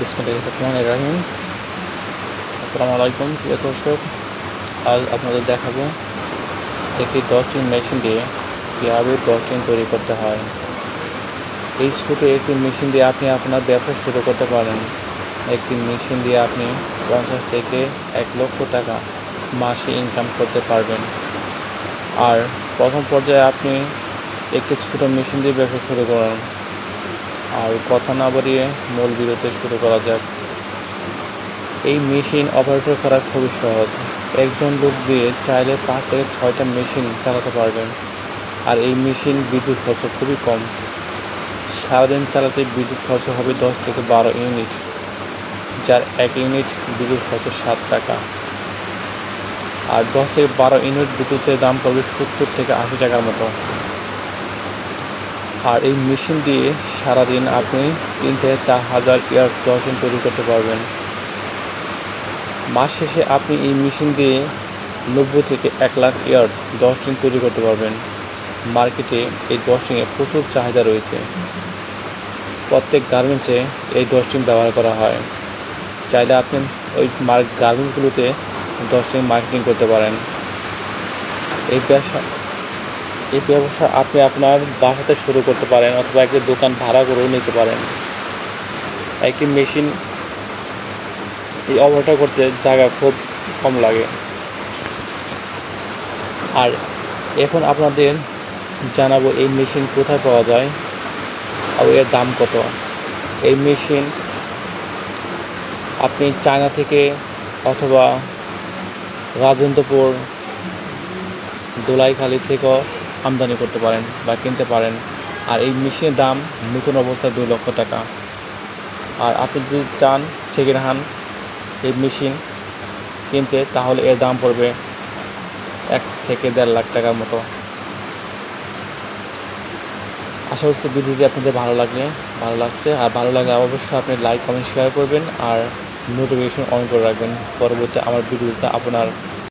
বিসমুল্লাহ রহমান রাহিম। আসসালামু আলাইকুম, প্রিয় দর্শক। আজ আপনাদের দেখাবো একটি ডস্টিং মেশিন দিয়ে কীভাবে ডস্টিং তৈরি করতে হয়। এই ছোটো একটি মেশিন দিয়ে আপনি আপনার ব্যবসা শুরু করতে পারেন। একটি মেশিন দিয়ে আপনি পঞ্চাশ থেকে এক লক্ষ টাকা মাসে ইনকাম করতে পারবেন। আর প্রথম পর্যায়ে আপনি একটি ছোটো মেশিন দিয়ে ব্যবসা শুরু করেন। আর কথা না বাড়িয়ে মূল বিরতি শুরু করা যাক। এই মেশিন অপারেটর করা খুবই সহজ। একজন লোক দিয়ে চাইলে পাঁচ থেকে ছয়টা মেশিন চালাতে পারবেন। আর এই মেশিন বিদ্যুৎ খরচ খুবই কম। সারাদিন চালাতে বিদ্যুৎ খরচ হবে দশ থেকে বারো ইউনিট, যার এক ইউনিট বিদ্যুৎ খরচ সাত টাকা। আর দশ থেকে বারো ইউনিট বিদ্যুতের দাম পড়বে সত্তর থেকে আশি টাকার মতো। আর এই মেশিন দিয়ে সারাদিন আপনি তিন থেকে চার হাজার ইয়ার্স ডসিন তৈরি করতে পারবেন। মাস শেষে আপনি এই মেশিন দিয়ে নব্বই থেকে এক লাখ ইয়ার্স ডস্টিং তৈরি করতে পারবেন। মার্কেটে এই ডস্টিংয়ে প্রচুর চাহিদা রয়েছে। প্রত্যেক গার্মেন্টসে এই ডস্টিং ব্যবহার করা হয়। চাইলে আপনি ওই গার্মেন্টসগুলোতে ডস্টিং মার্কেটিং করতে পারেন। এই ব্যবসা এই ব্যবসা আপনি আপনার বাসাতে শুরু করতে পারেন অথবা একটি দোকান ভাড়া করেও নিতে পারেন। একটি মেশিন এই অপারেটর করতে জায়গা খুব কম লাগে। আর এখন আপনাদের জানাব এই মেশিন কোথায় পাওয়া যায় আর এর দাম কত। এই মেশিন আপনি চায়না থেকে অথবা রাজেন্দ্রপুর দোলাইখালি থেকেও আমদানি করতে পারেন বা কিনতে পারেন। আর এই মেশিনের দাম নতুন অবস্থায় দুই লক্ষ টাকা। আর আপনি যদি চান সেকেন্ড হ্যান্ড এই মেশিন কিনতে, তাহলে এর দাম পড়বে এক থেকে দেড় লাখ টাকার মতো। আশা করছি ভিডিওটি আপনাদের ভালো লাগবে ভালো লাগছে। আর ভালো লাগলে অবশ্যই আপনি লাইক কমেন্ট শেয়ার করবেন। আর নোটিফিকেশন অন করে রাখবেন। পরবর্তী আমার ভিডিওতে আপনার